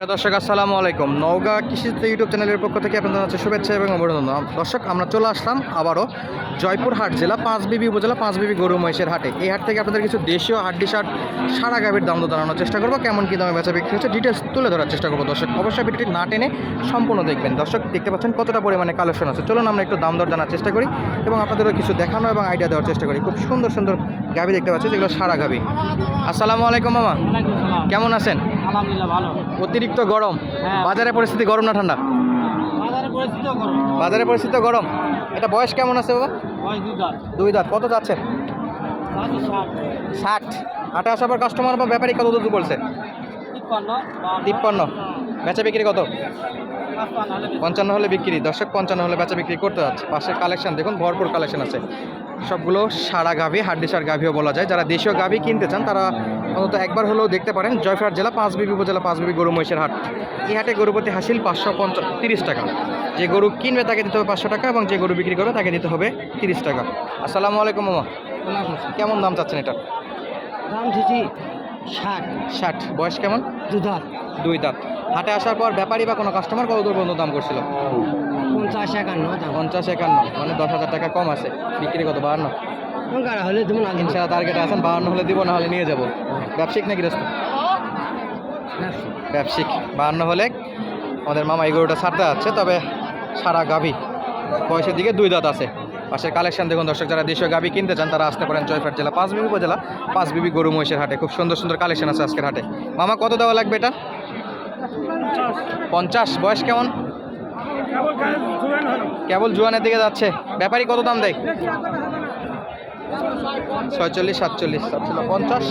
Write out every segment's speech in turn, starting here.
দর্শক, আসসালামু আলাইকুম। নওগাঁ কৃষিতে ইউটিউব চ্যানেলের পক্ষ থেকে আপনাদের হচ্ছে শুভেচ্ছা এবং অভিনন্দন। দর্শক, আমরা চলে আসলাম আবারও জয়পুরহাট জেলা, পাঁচবিবি উপজেলা, পাঁচবিবি গরু মহিষের হাটে। এই হাট থেকে আপনাদের কিছু দেশীয় হাড্ডি শার্ট সারা গাভীর দাম জানানোর চেষ্টা করব। কেমন কী দামে বেচা বিক্রি হচ্ছে ডিটেলস তুলে ধরার চেষ্টা করব দর্শক। অবশ্যই ভিডিওটি না টেনে সম্পূর্ণ দেখবেন। দর্শক, দেখতে পাচ্ছেন কতটা পরিমাণে কালেকশন আছে। চলুন আমরা একটু দাম দর জানার চেষ্টা করি এবং আপনাদেরও কিছু দেখানো এবং আইডিয়া দেওয়ার চেষ্টা করি। খুব সুন্দর সুন্দর গাভী দেখতে পাচ্ছি যেগুলো সারা গাভী। আসসালামু আলাইকুম মামা। কেমন আছেন? আলহামদুলিল্লাহ ভালো। অতিরিক্ত গরম। হ্যাঁ। বাজারে পরিস্থিতি গরম না ঠান্ডা? বাজারে পরিস্থিতিও গরম। বাজারে পরিস্থিতি গরম। এটা বয়স কেমন আছে বাবা? দুই দাঁত। কত যাচ্ছেন? চারশো ষাট। আটা আসার পর কাস্টমার বা ব্যাপারী কত দুধ বলছে? তিপ্পান্ন তিপ্পান্ন। বেচা বিক্রি কত। পঞ্চান্ন হলে বিক্রি। দর্শক পঞ্চান্ন হলে বেচা বিক্রি করতে যাচ্ছে। পাশে কালেকশন দেখুন ভরপুর কালেকশন আছে। সবগুলো সারা গাভী হাড্ডিসার গাভীও বলা যায়। যারা দেশীয় গাভী কিনতে চান তারা অন্তত একবার হলেও দেখতে পারেন জয়ফাট জেলা পাঁচ পাঁচবিবি উপজেলা পাঁচ পাঁচবিবি গরু মহিষের হাট। এই হাটে গরুপতি হাসিল পাঁচশো পঞ্চাশ তিরিশ টাকা। যে গরু কিনবে তাকে দিতে হবে পাঁচশো টাকা এবং যে গরু বিক্রি করবে তাকে দিতে হবে তিরিশ টাকা। আসসালামু আলাইকুম মামা। কেমন দাম চাচ্ছেন এটা? দাম দিচ্ছি ষাট ষাট। বয়স কেমন? দু দাঁত। দুই দাঁত। হাটে আসার পর ব্যাপারী বা কোনো কাস্টমার কত দূর পর্যন্ত দাম করছিল? পঞ্চাশ একান্ন পঞ্চাশ একান্ন। মানে দশ হাজার টাকা কম আছে। বিক্রি কত? বাহান্ন। হলে তুমি না ইনশাল্লাহ টার্গেটে আছেন। বাহান্ন হলে দিব না হলে নিয়ে যাব। ব্যবসায়িক নাকি গৃহস্থ ব্যবসায়িক। বাহান্ন হলে আমাদের মামা এই গরুটা ছাড়তে যাচ্ছে তবে সারা গাভী। বয়সের দিকে দুই দাঁত আছে। পাশের কালেকশন দেখুন দর্শক, যারা দেশীয় গাভী কিনতে চান, তারা আসতে পারেন জয়ফাট জেলা পাঁচ পাঁচবিবি উপজেলা, পাঁচবিবি গরু মহিষের হাটে। খুব সুন্দর সুন্দর কালেকশন আছে আজকের হাটে। মামা, কত দেওয়া লাগবে এটা? পঞ্চাশ। বয়স কেমন? কেবল জুয়ানের দিকে যাচ্ছে। ব্যাপারী কত দাম দেয়? ছয়চল্লিশ, সাতচল্লিশ সাতচল্লিশ, পঞ্চাশ।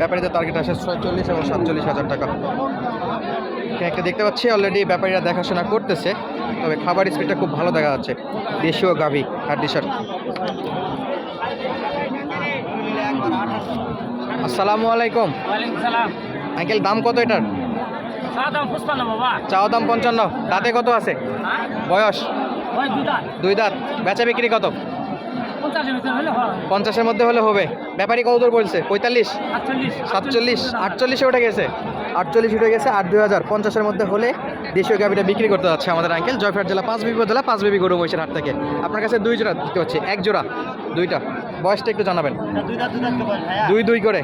ব্যাপারীদের টার্গেট আসে ছয়চল্লিশ এবং সাতচল্লিশ হাজার টাকা। একটা দেখতে পাচ্ছি অলরেডি ব্যাপারীরা দেখাশোনা করতেছে। তবে খাবার স্পিডটা খুব ভালো দেখা যাচ্ছে। দেশীয় গাভি হাড্ডি শার্ট আসসালামু আলাইকুম। আঙ্কেল দাম কত এটার? চাওয়া দাম পঞ্চান্ন। দাঁতে কত আছে? বয়স? বয়স দুই দাঁত। বেচা বিক্রি কত? পঞ্চাশের মধ্যে হলে হবে। ব্যাপারী কত দূর বলছে? পঁয়তাল্লিশ? সাতচল্লিশ? আটচল্লিশে উঠে গেছে? আটচল্লিশ উঠে গেছে আট দুই হাজার। পঞ্চাশের মধ্যে হলে দেশীয় গাভিটা বিক্রি করতে যাচ্ছে আমাদের আঙ্কেল। জয়ফাট জেলা পাঁচ বিবি জেলা পাঁচ বিবি গরু মহিষের হাট থেকে। আপনার কাছে দুই জোড়া দিতে হচ্ছে? এক জোড়া? দুইটা। বয়সটা একটু জানাবেন। দুই দুই করে।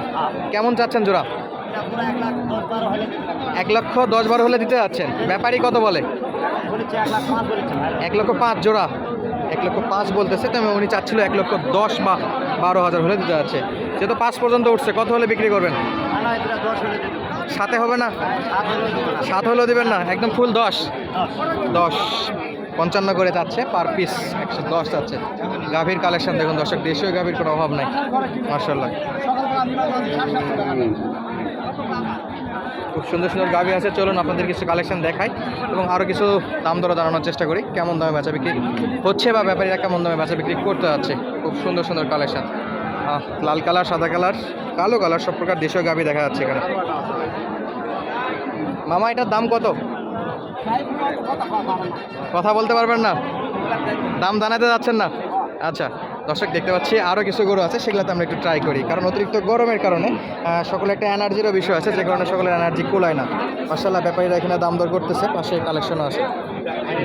কেমন চাচ্ছেন জোড়া? এক লক্ষ দশ বারো হলে দিতে যাচ্ছেন। ব্যাপারী কত বলে? এক লক্ষ পাঁচ জোড়া। এক লক্ষ পাঁচ বলতেছে তবে উনি চাচ্ছিল এক লক্ষ দশ বা বারো হাজার হলে দিতে যাচ্ছে। যেহেতু পাঁচ পর্যন্ত উঠছে, কত হলে বিক্রি করবেন? সাথে হবে না? সাত হলেও দেবেন না, একদম ফুল দশ। দশ, পঞ্চান্ন করে চাচ্ছে পার পিস একশো দশ চাচ্ছে গাভীর কালেকশন দেখুন দর্শক, দেশীয় গাভীর কোনো অভাব নাই মার্শাল্লাহ খুব সুন্দর সুন্দর গাভী আছে, চলুন আপনাদের কিছু কালেকশন দেখাই এবং আরও কিছু দাম দর জানানোর চেষ্টা করি, কেমন দামে বেচা বিক্রি হচ্ছে বা ব্যাপারীরা কেমন দামে বেচা বিক্রি করতে যাচ্ছে, খুব সুন্দর সুন্দর কালেকশন লাল কালার, সাদা কালার, কালো কালার, সব প্রকার দেশীয় গাভী দেখা যাচ্ছে এখানে। মামা, এটার দাম কত? কথা বলতে পারবেন না? দাম জানাতে যাচ্ছেন না? আচ্ছা দর্শক দেখতে পাচ্ছি আরও কিছু গরু আছে সেগুলোতে আমরা একটু ট্রাই করি। কারণ অতিরিক্ত গরমের কারণে সকলে একটা এনার্জিরও বিষয় আছে যে কারণে সকলের এনার্জি কুলায় না। মার্শাল্লাহ ব্যাপারীরা এখানে দাম দর করতেছে পাশে কালেকশনও আছে।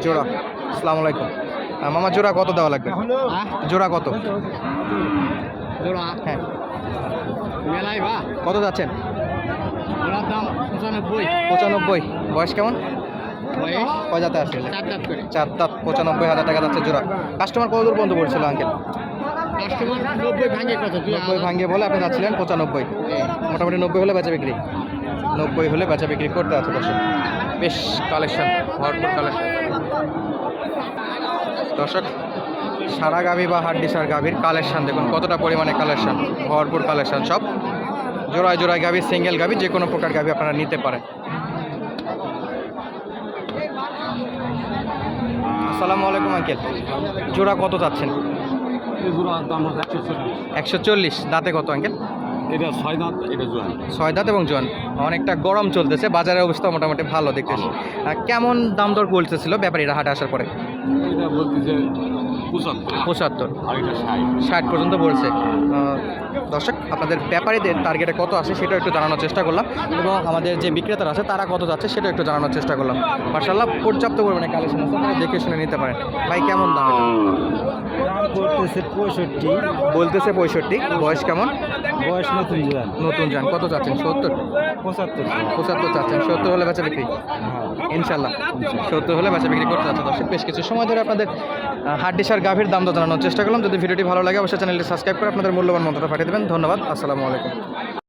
জোড়া আসসালামু আলাইকুম। মামা জোড়া কত দেওয়া লাগবে? জোড়া কত? জোড়া? হ্যাঁ। কত যাচ্ছেন? পঁচানব্বই। পঁচানব্বই। বয়স কেমন? বয়স কয় চার দাঁত পঁচানব্বই হাজার টাকা যাচ্ছে জোড়া। কাস্টমার কত দূর বন্ধু পড়ছিল আঙ্কেল নব্বই ভাঙে বলে আপনি যাচ্ছিলেন পঁচানব্বই। মোটামুটি নব্বই হলে বেচা বিক্রি। নব্বই হলে বেচা বিক্রি করতে আছে দর্শক। বেশ কালেকশন ভরপুর কালেকশন। দর্শক সারা গাভি বা হাড্ডি সার গাভির কালেকশন দেখুন কতটা পরিমাণে কালেকশন ভরপুর কালেকশন সব। জোড়ায় জোড়ায় গাভি সিঙ্গেল গাভি যে কোনো প্রকার গাভি আপনারা নিতে পারেন। আসসালামু আলাইকুম আঙ্কেল। জোড়া কত চাচ্ছেন? একশো চল্লিশ। দাঁতে কত আঙ্কেল? এটা ছয় দাঁত এটা জোয়ান। ছয় দাঁত এবং জোয়ান। অনেকটা গরম চলতেছে বাজারের অবস্থা মোটামুটি ভালো দেখতেছি। কেমন দাম দর বলতেছিল ব্যাপারীরা হাটে আসার পরে? এটা বলতেছে পঁচাত্তর। পঁচাত্তর। আর এটা ষাট পর্যন্ত বলছে দর্শক আপনাদের ব্যাপারীদের টার্গেটে কত আছে সেটা একটু জানানোর চেষ্টা করলাম এবং আমাদের যে বিক্রেতারা আছে তারা কত যাচ্ছে সেটা একটু জানানোর চেষ্টা করলাম। মার্শাল্লাহ পর্যাপ্ত পরিমাণে কালেকশন আছে আপনারা দেখে শুনে নিতে পারেন। ভাই কেমন দাম করতেছে পঁয়ষট্টি। বলতেছে পঁয়ষট্টি। বয়স কেমন? বয়স নতুন জোয়ান নতুন যান কত চাচ্ছেন? সত্তর? পঁচাত্তর। পঁচাত্তর চাচ্ছেন। সত্তর হলে বেচা বিক্রি? হ্যাঁ। ইনশাল্লাহ সত্তর হলে বাসা বিক্রি করতে যাচ্ছে দর্শক। বেশ কিছু সময় ধরে আপনাদের হাড্ডিসার গাভীর দাম জানানোর চেষ্টা করলাম। যদি ভিডিওটি ভালো লাগে, অবশ্যই চ্যানেলটি সাবস্ক্রাইব করে আপনাদের মূল্যবান মন্তব্য পাঠিয়ে দেবেন। ধন্যবাদ, আসসালামু আলাইকুম।